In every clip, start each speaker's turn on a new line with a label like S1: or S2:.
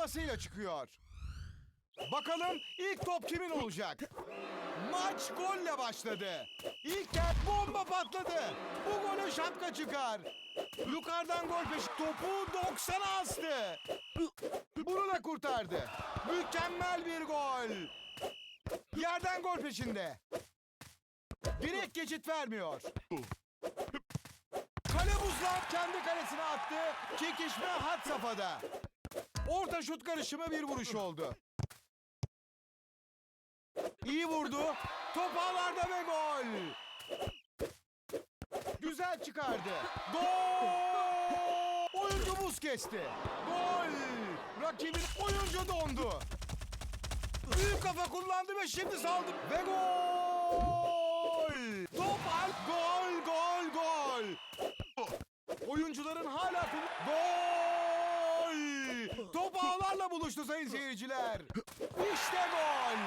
S1: parolasıyla çıkıyor. Bakalım ilk top kimin olacak? Maç golle başladı. İlk kez bomba patladı. Bu golü şapka çıkar. Yukarıdan gol peşi topu 90'a astı. Bunu da kurtardı. Mükemmel bir gol. Yerden gol peşinde. Direkt geçit vermiyor. Kale buzlan kendi kalesine attı. Çekişme hat safhada. Orta şut karışımı bir vuruş oldu. İyi vurdu. Top ağlarda ve gol. Güzel çıkardı. Gol! Oyuncu buz kesti. Gol! Rakibin oyuncu dondu. Büyük kafa kullandı ve şimdi saldı. Ve gol! Top al. Gol, gol, gol. Oyuncuların hala kul- Gol! Top buluştu sayın seyirciler. İşte gol!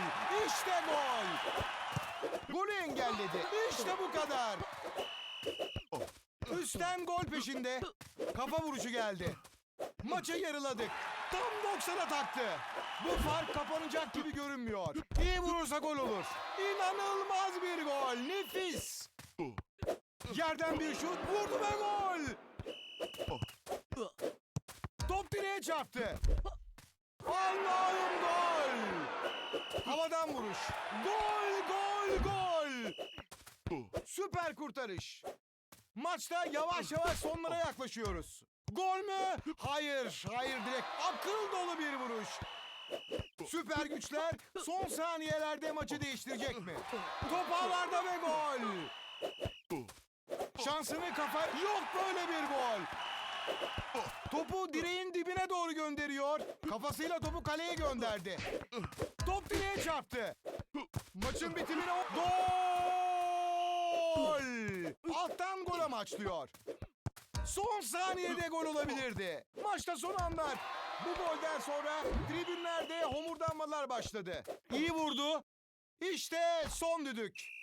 S1: İşte gol! Golü engelledi. İşte bu kadar. Üstten gol peşinde. Kafa vuruşu geldi. Maçı yarıladık. Tam 90'a taktı. Bu fark kapanacak gibi görünmüyor. İyi vurursa gol olur. İnanılmaz bir gol. Nefis. Yerden bir şut vurdu ve gol. Top direğe çarptı. Allah'ım gol. Havadan vuruş. Gol, gol, gol. Süper kurtarış. Maçta yavaş yavaş sonlara yaklaşıyoruz. Gol mü? Hayır, hayır direkt akıl dolu bir vuruş. Süper güçler son saniyelerde maçı değiştirecek mi? Top ağlarda ve gol. Şansını kafa... Yok böyle bir gol. Topu direğin dibine doğru gönderiyor. Kafasıyla topu kaleye gönderdi. Top direğe çarptı. Maçın bitimine... Gol! Alttan gol amaçlıyor. Son saniyede gol olabilirdi. Maçta son anlar. Bu golden sonra tribünlerde homurdanmalar başladı. İyi vurdu. İşte son düdük.